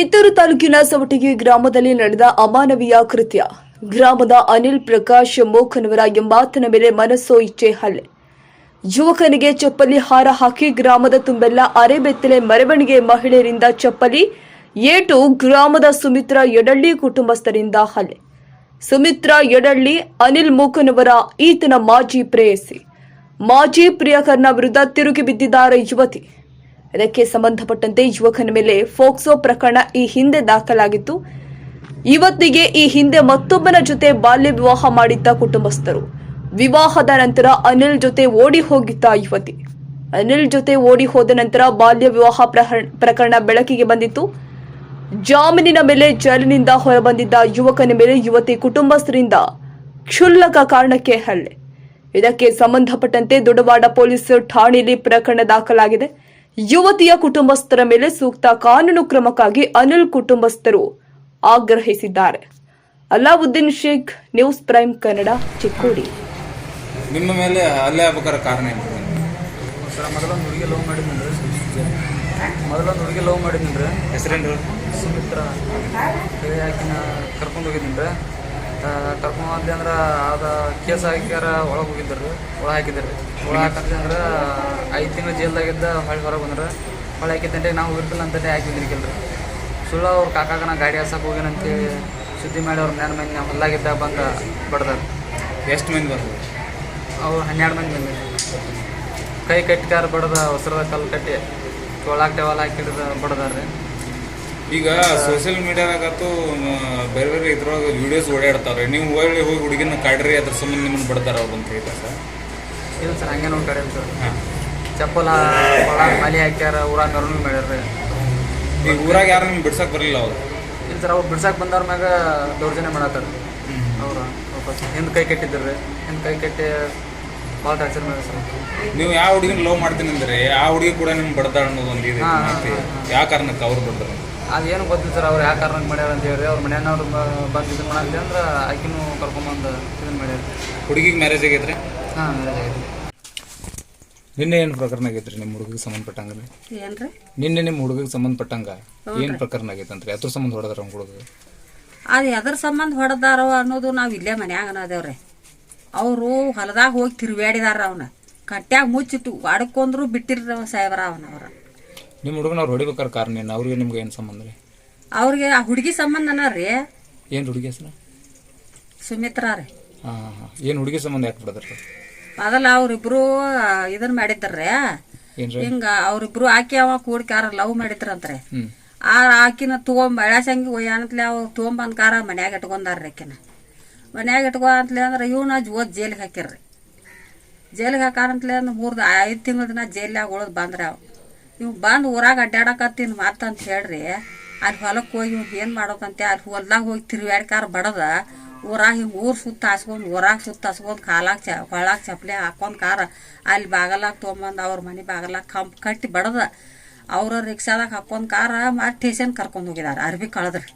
ಕಿತ್ತೂರು ತಾಲೂಕಿನ ಸವಟಗಿ ಗ್ರಾಮದಲ್ಲಿ ನಡೆದ ಅಮಾನವೀಯ ಕೃತ್ಯ. ಗ್ರಾಮದ ಅನಿಲ್ ಪ್ರಕಾಶ್ ಮೋಖನವರ ಎಂಬಾತನ ಮೇಲೆ ಮನಸ್ಸೋ ಇಚ್ಛೆ ಹಲ್ಲೆ. ಯುವಕನಿಗೆ ಚಪ್ಪಲಿ ಹಾರ ಹಾಕಿ ಗ್ರಾಮದ ತುಂಬೆಲ್ಲ ಅರೆಬೆತ್ತಲೆ ಮೆರವಣಿಗೆ ಮಹಿಳೆಯರಿಂದ ಚಪ್ಪಲಿ, ಏಟು ಗ್ರಾಮದ ಸುಮಿತ್ರ ಯಡಳ್ಳಿ ಕುಟುಂಬಸ್ಥರಿಂದ ಹಲ್ಲೆ. ಸುಮಿತ್ರ ಯಡಳ್ಳಿ, ಅನಿಲ್ ಮೋಖನವರ ಈತನ ಮಾಜಿ ಪ್ರೇಯಸಿ. ಮಾಜಿ ಪ್ರಿಯಕರ್ನ ವಿರುದ್ಧ ತಿರುಗಿ ಬಿದ್ದಿದ್ದಾರೆ ಯುವತಿ. ಇದಕ್ಕೆ ಸಂಬಂಧಪಟ್ಟಂತೆ ಯುವಕನ ಮೇಲೆ ಫೋಕ್ಸೋ ಪ್ರಕರಣ ಈ ಹಿಂದೆ ದಾಖಲಾಗಿತ್ತು. ಇವತ್ತಿಗೆ ಈ ಹಿಂದೆ ಮತ್ತೊಬ್ಬನ ಜೊತೆ ಬಾಲ್ಯ ವಿವಾಹ ಮಾಡಿದ್ದ ಕುಟುಂಬಸ್ಥರು. ವಿವಾಹದ ನಂತರ ಅನಿಲ್ ಜೊತೆ ಓಡಿ ಹೋಗಿದ್ದ ಯುವತಿ. ಅನಿಲ್ ಜೊತೆ ಓಡಿ ಹೋದ ನಂತರ ಬಾಲ್ಯ ವಿವಾಹ ಪ್ರಕರಣ ಬೆಳಕಿಗೆ ಬಂದಿತ್ತು. ಜಾಮೀನಿನ ಮೇಲೆ ಜೈಲಿನಿಂದ ಹೊರಬಂದಿದ್ದ ಯುವಕನ ಮೇಲೆ ಯುವತಿ ಕುಟುಂಬಸ್ಥರಿಂದ ಕ್ಷುಲ್ಲಕ ಕಾರಣಕ್ಕೆ ಹಲ್ಲೆ. ಇದಕ್ಕೆ ಸಂಬಂಧಪಟ್ಟಂತೆ ದೊಡ್ಡವಾಡ ಪೊಲೀಸ್ ಠಾಣೆಯಲ್ಲಿ ಪ್ರಕರಣ ದಾಖಲಾಗಿದೆ. ಯುವತಿಯ ಕುಟುಂಬಸ್ಥರ ಮೇಲೆ ಸೂಕ್ತ ಕಾನೂನು ಕ್ರಮಕ್ಕಾಗಿ ಅನಿಲ್ ಕುಟುಂಬಸ್ಥರು ಆಗ್ರಹಿಸಿದ್ದಾರೆ. Alauddin Sheikh news prime Kannada Chikkodi. ನಿಮ್ಮ ಮೇಲೆ ಹಲ್ಲೆ ಆಗ್ಬೇಕಾದ್ರೆ ಕಾರಣ ಏನು? ಸರ್ ಮೊದಲೊಂದು ಹುಡುಗಿ ಲವ್ ಮಾಡಿದ್ನಂದ್ರೆ ಮೊದಲೊಂದು ಹುಡುಗಿ ಲವ್ ಮಾಡಿದ್ನಂದ್ರೆ ಹೆಸರೇನು? ಸುಮಿತ್ರ. ಆಕಿನ ಕರ್ಕೊಂಡು ಹೋಗಿದ್ದೀನಿ ಕರ್ಕೊಂಡು ಹೋದ್ಲಿ ಅಂದ್ರೆ ಅದ ಕೇಸ್ ಹಾಕ್ಯಾರ ಒಳಗೆ ಹೋಗಿದ್ದರು ಒಳ ಹಾಕಿದ್ದಾರೆ ಒಳ ಹಾಕಂದ್ರೆ ಅಂದ್ರೆ ಐದು ತಿಂಗಳು ಜೈಲ್ದಾಗಿದ್ದ ಹೊಳೆ ಹೊರಗೆ ಬಂದ್ರೆ. ಹೊಳೆ ಹಾಕಿದ್ದಂಟೆ ನಾವು ಇರ್ತಿಲ್ಲ ಅಂತಂದೆ ಹಾಕಿದ್ರಿ ಕೆಲ್ರಿ ಸುಳ್ಳು ಅವ್ರ ಕಾಕಾಗ ನಾ ಗಾಡಿ ಹಸಕ್ಕೆ ಹೋಗಿನಂತೇಳಿ ಸುದ್ದಿ ಮಾಡಿ ಅವ್ರ ಮ್ಯಾನ ಮಂದಿ ಹೊಲ್ಲಾಗಿದ್ದಾಗ ಬಂದು ಬಡ್ದಾರ. ಎಷ್ಟು ಮಂದಿ ಬಂದರು? ಅವ್ರು ಹನ್ನೆರಡು ಮಂದಿ ಬಂದ ಕೈ ಕಟ್ಕಾರ ಬಡದ ಹೊಸರದ ಕಲ್ಲು ಕಟ್ಟಿ ಟೊಳಾಕ್ ಟೆವಲ್ ಹಾಕಿ ಬಡ್ದಾರ ರೀ. ಈಗ ಸೋಷಿಯಲ್ ಮೀಡಿಯಾದಾಗಂತೂ ಬೇರೆ ಬೇರೆ ಇದ್ರೊಳಗೆ ವಿಡಿಯೋಸ್ ಓಡಾಡ್ತಾರೆ ನೀವು ಒಳ್ಳೆ ಹೋಗಿ ಹುಡುಗಿನ ಕಾಡ್ರಿ ಅದ್ರ ಸಂಬಂಧ ನಿಮ್ಮನ್ನು ಬಡ್ತಾರೆ ಅವ್ರು ಅಂತ ಹೇಳ್ತಾರೆ ಸರ್? ಇಲ್ಲ ಸರ್ ಹಂಗೆ ನೋಡಿ ಕಡೆ ಸರ್ ಹಾಂ. ಚಪ್ಪಲ ಮಲಿ ಹಾಕ್ಯಾರ ಊರಾಗ ಮೆರವಣಿಗೆ ಮಾಡ್ಯಾರ ಈಗ ಊರಾಗ ಯಾರು ನಿಮ್ಗೆ ಬಿಡ್ಸಕ್ಕೆ ಬರಲಿಲ್ಲ ಅವ್ರು? ಇಲ್ಲ ಸರ್ ಅವ್ರು ಬಿಡ್ಸಕ್ಕೆ ಬಂದವ್ರ ಮ್ಯಾಗ ದೌರ್ಜನ್ಯ ಮಾಡತ್ತಾರ. ಅವ್ರು ವಾಪಸ್. ಹಿಂದೆ ಕೈ ಕಟ್ಟಿದ್ರು ಹಿಂದೆ ಕೈ ಕಟ್ಟಿ ಭಾಳ ಟಾರ್ಚರ್ ಮಾಡ್ಯಾರ ಸರ್. ನೀವು ಯಾವ ಹುಡುಗಿನ ಲವ್ ಮಾಡ್ತೀನಿ ಅಂದ್ರೆ ಆ ಹುಡುಗಿ ಕೂಡ ನಿಮ್ಗೆ ಬಡ್ದಾಳ ಅನ್ನೋದು ಒಂದು ಇದೆ. ಯಾವ ಕಾರಣಕ್ಕೆ ಅವ್ರು ಬಡ್ದಾರ ಅದೇನು ಗೊತ್ತಿಲ್ಲ ಸರ್ ಅವ್ರು ಯಾವ ಕಾರಣಕ್ಕೆ ಮಾಡ್ಯಾರ ಅಂತ ಹೇಳಿ ಅವ್ರ ಮನೆಯವ್ರು ಬಂದು ಇದು ಮಾಡಿದ್ರೆ ಅಂದ್ರೆ ಆಕಿನೂ ಕರ್ಕೊಂಬಂದು ಇದನ್ನ ಮಾಡ್ಯಾರ. ಹುಡುಗಿಗೆ ಮ್ಯಾರೇಜ್ ಆಗೈತ್ರಿ? ಹಾಂ ಮ್ಯಾರೇಜ್ ಆಗೈತಿ ನಿನ್ನೆ ಏನು ಪ್ರಕರಣ ಆಗೈತ್ರಿ ನಿಮ್ಮ ಹುಡುಗಿಗೆ ಸಂಬಂಧಪಟ್ಟಂಗ ಏನ್ರಿ? ನಿನ್ನೆ ನಿಮ್ಮ ಹುಡುಗಿಗೆ ಸಂಬಂಧಪಟ್ಟಂಗ ಏನು ಪ್ರಕರಣ ಆಗೈತಂತ್ರಿ? ಅದ್ರ ಸಂಬಂಧ ಹೊಡೆದಾರ ಅವ್ನ ಹುಡುಗ ಅದು ಎದ್ರ ಸಂಬಂಧ ಹೊಡೆದಾರೋ ಅನ್ನೋದು ನಾವು ಇಲ್ಲೇ ಮನ್ಯಾಗ ಅನ್ನೋದೇವ್ರಿ. ಅವರು ಹೊಲದಾಗ ಹೋಗಿ ತಿರುಗಾಡಿದಾರ ಅವನ. ಕಟ್ಟ್ಯಾಗ ಮುಚ್ಚಿಟ್ಟು ಅಡ್ಕೊಂಡ್ರು ಬಿಟ್ಟಿರ ಸಾಹೇಬ್ರ ಅವನವ್ರ ನಿಮ್ಮ ಹುಡುಗನ ಅವ್ರು ಹೊಡಿಬೇಕಾರೆ ಕಾರಣ ಏನು? ಅವ್ರಿಗೆ ನಿಮ್ಗೆ ಏನು ಸಂಬಂಧ ರೀ? ಅವ್ರಿಗೆ ಆ ಹುಡುಗಿ ಸಂಬಂಧನ ರೀ. ಏನು ಹುಡುಗಿ ಹೆಸರು? ಸುಮಿತ್ರ ರೀ. ಹಾಂ ಹಾಂ ಹಾಂ. ಏನು ಹುಡುಗಿ ಸಂಬಂಧ ಯಾಕೆ ಬಿಡದ್ರಿ ಮೊದಲ ಅವ್ರಿಬ್ರು ಇದನ್ನ ಮಾಡಿದ್ರಿ ಏನ್ರಿ? ಹಿಂಗ ಅವ್ರಿಬ್ರು ಆಕಿ ಅವ ಕೂಡ್ಕಾರ ಲವ್ ಮಾಡಿದ್ರಂತ್ರಿ. ಆ ಆಕಿನ ತಗೊಂಡ್ ಬೆಳಸಂಗಿ ಒಯ್ಯಾನತ್ಲೆ ಅವ್ ತೊಗೊಂಬಂದ್ ಕಾರ ಮನ್ಯಾಗ ಇಟ್ಕೊಂಡಾರ್ರಿ ಆಕಿನ. ಮನ್ಯಾಗ ಇಟ್ಕೊ ಅಂತಲೇ ಅಂದ್ರೆ ಇವನ ಓದ್ ಜೈಲಿಗೆ ಹಾಕಿರ್ರಿ ಜೈಲಿಗೆ ಹಾಕಾರಂತಲೇ ಅಂದ್ರೆ ಮೂರ್ದು ಐದು ತಿಂಗಳ ದಿನ ಜೈಲ್ಯಾಗ ಉಳಿದು ಬಂದ್ರೆ ಅವ್. ಇವ್ ಬಂದು ಊರಾಗ ಅಡ್ಡಾಡಕತ್ತೀನಿ ಮಾತಂತ ಹೇಳ್ರಿ ಅಲ್ಲಿ ಹೊಲಕ್ಕೆ ಹೋಗಿ ಇವ್ ಏನ್ ಮಾಡೋದಂತೆ ಅಲ್ಲಿ ಹೊಲ್ದಾಗ ಹೋಗಿ ತಿರುಗಾಡ್ಕಾರ ಬಡದ ಊರಾಗ ಊರು ಸುತ್ತ ಹಾಸ್ಕೊಂಡು ಊರಾಗ ಸುತ್ತ ಹಾಸ್ಕೊಂಡು ಕಾಲಾಗ ಚ ಹೊಳಾಗ ಚಪ್ಪಲಿ ಹಾಕೊಂಡು ಕಾರ ಅಲ್ಲಿ ಬಾಗಲಾಗ ತೊಗೊಂಬಂದು ಅವ್ರ ಮನೆ ಬಾಗಲಾಗ ಕಂಪ್ ಕಟ್ಟಿ ಬಡದ ಅವ್ರ ರಿಕ್ಷಾದಾಗ ಹಾಕೊಂಡು ಕಾರ ಮತ್ತೆ ಸ್ಟೇಷನ್ ಕರ್ಕೊಂಡು ಹೋಗಿದಾರೆ ಅರ್ಬಿ ಕಳೆದ್ರಿ